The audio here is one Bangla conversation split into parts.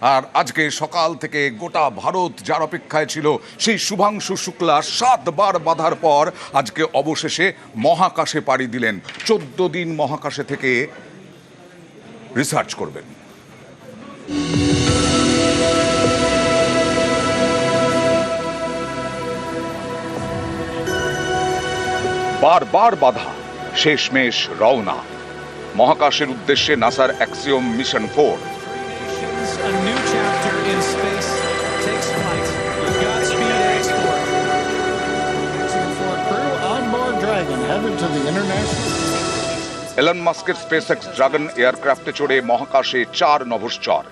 আর আজকে সকাল থেকে গোটা ভারত যার অপেক্ষায় ছিল, সেই শুভাংশু শুক্লা সাতবার বাধার পর আজকে অবশেষে মহাকাশে পাড়ি দিলেন। চোদ্দ দিন মহাকাশে থেকে রিসার্চ করবেন। বারবার বাধা, শেষমেশ রওনা। মহাকাশের উদ্দেশ্যে নাসার Axiom mission four. A new chapter in space takes flight. Godspeed Export. For crew Dragon headed to the international. Elon মাস্কের স্পেস এক্স ড্রাগন এয়ারক্রাফটে চড়ে মহাকাশে চার নভশ্চর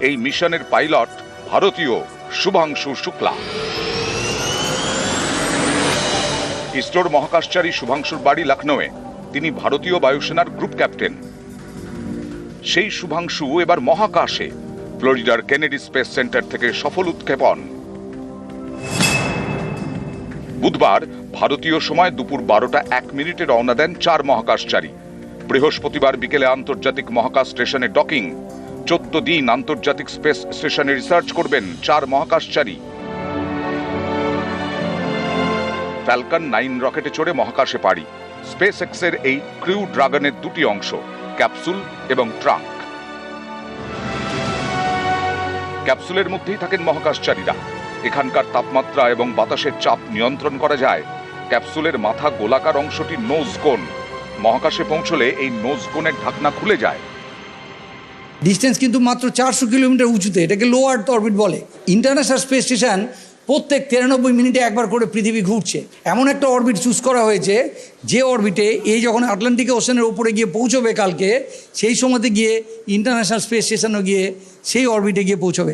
এই মিশনের পাইলট ভারতীয় শুভাংশু শুক্লা ইসরোর মহাকাশচারী শুভাংশুর বাড়ি লখনৌয়ে তিনি ভারতীয় বায়ুসেনার গ্রুপ ক্যাপ্টেন সেই শুভাংশু এবার মহাকাশে ফ্লোরিডার কেনেডি স্পেস সেন্টার থেকে সফল উৎক্ষেপণ। বুধবার ভারতীয় সময় দুপুর বারোটা এক মিনিটে রওনা দেন চার মহাকাশচারী। বৃহস্পতিবার বিকেলে আন্তর্জাতিক মহাকাশ স্টেশনে ডকিং। চোদ্দ দিন আন্তর্জাতিক স্পেস স্টেশনে রিসার্চ করবেন চার মহাকাশচারী। ফ্যালকন নাইন রকেটে চড়ে মহাকাশে পাড়ি। স্পেস এক্সের এই ক্রিউ ড্রাগনের দুটি অংশ, ক্যাপসুল এবং ট্রাঙ্ক। ক্যাপসুলের মধ্যেই থাকেন মহাকাশচারীরা। এখানকার তাপমাত্রা এবং বাতাসের চাপ নিয়ন্ত্রণ করা যায়। ক্যাপসুলের মাথা গোলাকার অংশটি নোজ কোন মহাকাশে পৌঁছলে এই নোজ কোনের ঢাকনা খুলে যায়। ডিস্টেন্স কিন্তু মাত্র চারশো কিলোমিটার উঁচুতে, এটাকে লোয়ার অরবিট বলে। ইন্টারন্যাশনাল স্পেস স্টেশন প্রত্যেক তিরানব্বই মিনিটে একবার করে পৃথিবী ঘুরছে। এমন একটা অরবিট চুজ করা হয়েছে, যে অরবিটে এই যখন আটলান্টিক ওশানের ওপরে গিয়ে পৌঁছবে কালকে, সেই সময়তে গিয়ে ইন্টারন্যাশনাল স্পেস স্টেশনে গিয়ে সেই অরবিটে গিয়ে পৌঁছবে।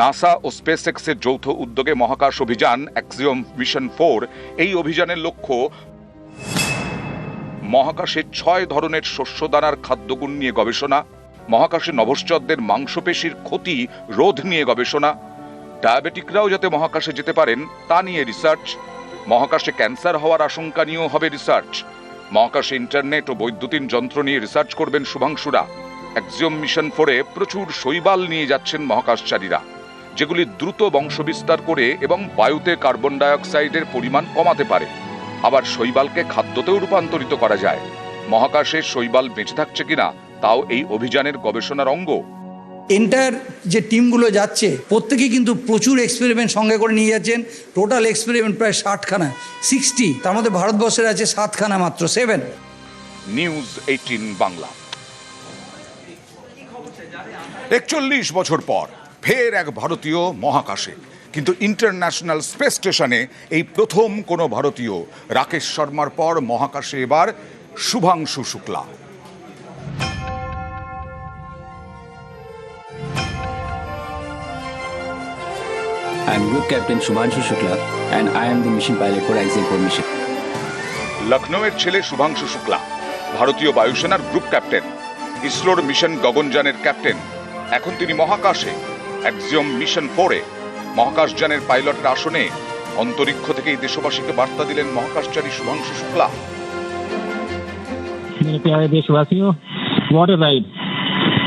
নাসা ও স্পেস এক্সের যৌথ উদ্যোগে মহাকাশ অভিযান অ্যাক্সিওম মিশন ফোর এই অভিযানের লক্ষ্য মহাকাশে ছয় ধরনের শস্যদানার খাদ্যগুণ নিয়ে গবেষণা, মহাকাশে নভশ্চরদের মাংসপেশির ক্ষতি রোধ নিয়ে গবেষণা ডায়াবেটিকরাও যাতে মহাকাশে যেতে পারেন, তা নিয়ে রিসার্চ। মহাকাশে ক্যান্সার হওয়ার আশঙ্কা নিয়েও হবে রিসার্চ। মহাকাশে ইন্টারনেট ও বৈদ্যুতিন যন্ত্র নিয়ে রিসার্চ করবেন শুভাংশুরা। অ্যাক্সিওম মিশন ফোরে প্রচুর শৈবাল নিয়ে যাচ্ছেন মহাকাশচারীরা, যেগুলি দ্রুত বংশবিস্তার করে এবং বায়ুতে কার্বন ডাইঅক্সাইডের পরিমাণ কমাতে পারে। আবার শৈবালকে খাদ্যতেও রূপান্তরিত করা যায়। মহাকাশে শৈবাল বেঁচে থাকছে কিনা, তাও এই অভিযানের গবেষণার অঙ্গ। এন্টায়ার যে টিমগুলো যাচ্ছে, প্রত্যেকেই কিন্তু প্রচুর এক্সপেরিমেন্ট সঙ্গে করে নিয়ে যাচ্ছেন। টোটাল এক্সপেরিমেন্ট প্রায় ষাটখানা সিক্সটি তার মধ্যে ভারতবর্ষের আছে সাতখানা মাত্র সেভেন নিউজ এইটিন বাংলা। একচল্লিশ বছর পর ফের এক ভারতীয় মহাকাশে, কিন্তু ইন্টারন্যাশনাল স্পেস স্টেশনে এই প্রথম কোনো ভারতীয়, রাকেশ শর্মার পর মহাকাশে এবার Shubhanshu Shukla. I am Group Captain Shumanshu Shukla and I am the mission pilot for Axial Mission. লখনৌয়ের ছেলে শুভাংশু শুক্লা ভারতীয় বায়ুসেনার গ্রুপ ক্যাপ্টেন ইসরোর মিশন গগনযানের ক্যাপ্টেন এখন তিনি মহাকাশে অ্যাক্সিওম মিশন ফোরে মহাকাশযানের পাইলটের আসনে অন্তরিক্ষ থেকেই দেশবাসীকে বার্তা দিলেন মহাকাশচারী শুভাংশু শুক্লা मेरे प्यारे देशवासियों वाटर राइड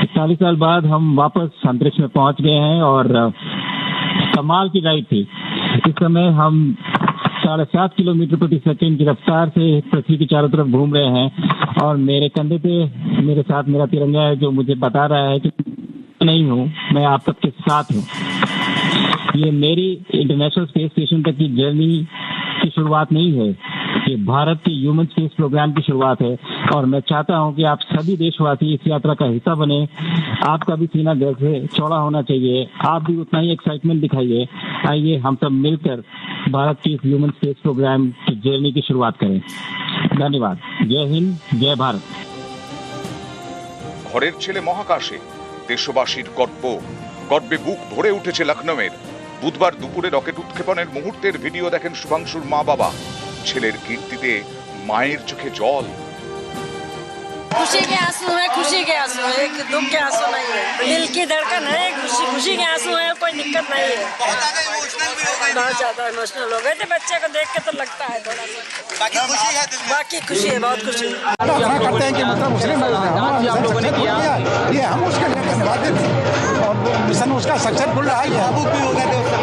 इकतालीस साल बाद हम वापस अंतरिक्ष में पहुंच गए हैं और अ, कमाल की राइड थी। इस समय हम साढ़े सात किलोमीटर प्रति सेकेंड की रफ्तार से पृथ्वी के चारों तरफ़ घूम रहे हैं और मेरे कंधे पे मेरे साथ मेरा तिरंगा है जो मुझे बता रहा है कि नहीं हूँ, मैं आप सबके साथ हूँ। ये मेरी इंटरनेशनल स्पेस स्टेशन तक की जर्नी की शुरुआत नहीं है। ये भारत के ह्यूमन स्पेस प्रोग्राम की शुरुआत है और मैं चाहता हूं कि आप सभी देशवासी इस यात्रा का हिस्सा बने आपका भी सीना दिल से चौड़ा होना चाहिए आप भी उतना ही एक्साइटमेंट दिखाइए आइए हम सब मिलकर भारत की इस ह्यूमन स्पेस प्रोग्राम की जर्नी की शुरुआत करें धन्यवाद जय हिंद जय भारत ঘরের ছেলে মহাকাশে দেশবাসীর গর্ব গর্বে বুক ভরে উঠেছে লখনৌয়ের বুধবার দুপুরে রকেট উৎক্ষেপণের মুহূর্তের ভিডিও দেখেন শুভাংশুর মা বাবা ছেলের কীর্তিতে মায়ের চোখে জল खुशी के आंसू है खुशी के आंसू है एक दुख के आंसू नहीं है दिल की धड़कन है खुशी खुशी के आंसू है कोई दिक्कत नहीं है बहुत ज्यादा इमोशनल हो गए थे बच्चे को देख के तो लगता है थोड़ा सा बाकी खुशी है दिल में बाकी खुशी है बहुत खुशी है करते हैं कि मतलब मुस्लिम ये हम उसके लिए धन्यवाद देते हैं और मिशन उसका सक्सेसफुल रहा ही है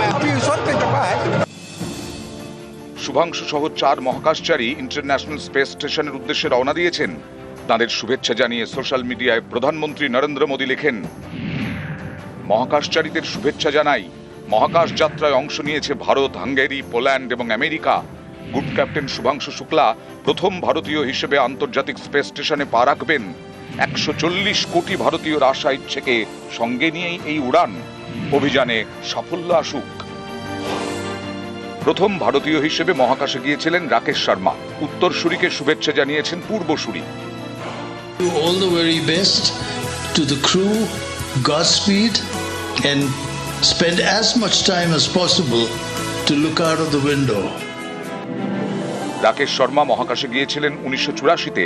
अभी इस वक्त तक चुका है শুভাংশু সহ চার মহাকাশচারী ইন্টারন্যাশনাল স্পেস স্টেশনের উদ্দেশ্যে রওনা দিয়েছেন। তাদের শুভেচ্ছা জানিয়ে সোশ্যাল মিডিয়ায় প্রধানমন্ত্রী নরেন্দ্র মোদী লেখেন, মহাকাশচারীদের শুভেচ্ছা জানাই। মহাকাশ যাত্রায় অংশ নিয়েছে ভারত, হাঙ্গেরি, পোল্যান্ড এবং America. Group captain Shubhanshu Shukla প্রথম ভারতীয় হিসেবে আন্তর্জাতিক স্পেস স্টেশনে পা রাখবেন। একশো চল্লিশ কোটি ভারতীয়র আশা ইচ্ছেকে সঙ্গে নিয়েই এই উড়ান। অভিযানে সাফল্য আসুক। প্রথম ভারতীয় হিসেবে মহাকাশে গিয়েছিলেন রাকেশ শর্মা উত্তরসূরিকে শুভেচ্ছা জানিয়েছেন পূর্বসূরি you all the very best to the crew, Godspeed, and spend as much time as possible to look out of the window. Rakesh Sharma মহাকাশে গিয়েছিলেন উনিশশো চুরাশিতে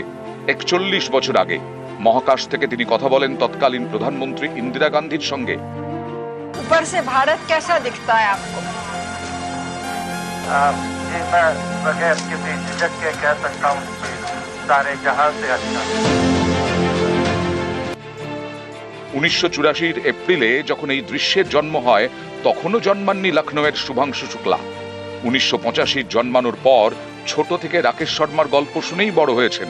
একচল্লিশ বছর আগে মহাকাশ থেকে তিনি কথা বলেন তৎকালীন প্রধানমন্ত্রী ইন্দিরা গান্ধীর সঙ্গে ऊपर से भारत कैसा दिखता है आपको जी मैं बगैर किसी झिझक के कह सकता हूँ कि सारे जहां से अच्छा উনিশশো চুরাশির এপ্রিলে যখন এই দৃশ্যের জন্ম হয় তখনও জন্মাননি লখনৌয়ের শুভাংশু শুক্লা উনিশশো পঁচাশির জন্মানোর পর ছোট থেকে রাকেশ শর্মার গল্প শুনেই বড় হয়েছেন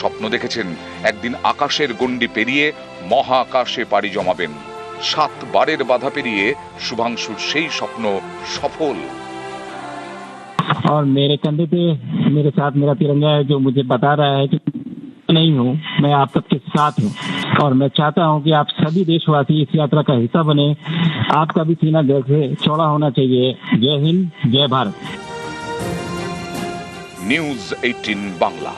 স্বপ্ন দেখেছেন একদিন আকাশের গণ্ডি পেরিয়ে মহাকাশে পাড়ি জমাবেন সাতবারের বাধা পেরিয়ে শুভাংশুর সেই স্বপ্ন সফল और मेरे कंधे पे मेरे साथ मेरा तिरंगा है जो मुझे बता रहा है कि नहीं हूँ, मैं आप सबके साथ हूँ। और मैं चाहता हूँ कि आप सभी देशवासी इस यात्रा का हिस्सा बने। आपका भी सीना जैसे चौड़ा होना चाहिए। जय हिंद, जय भारत। न्यूज़ 18 बांग्ला।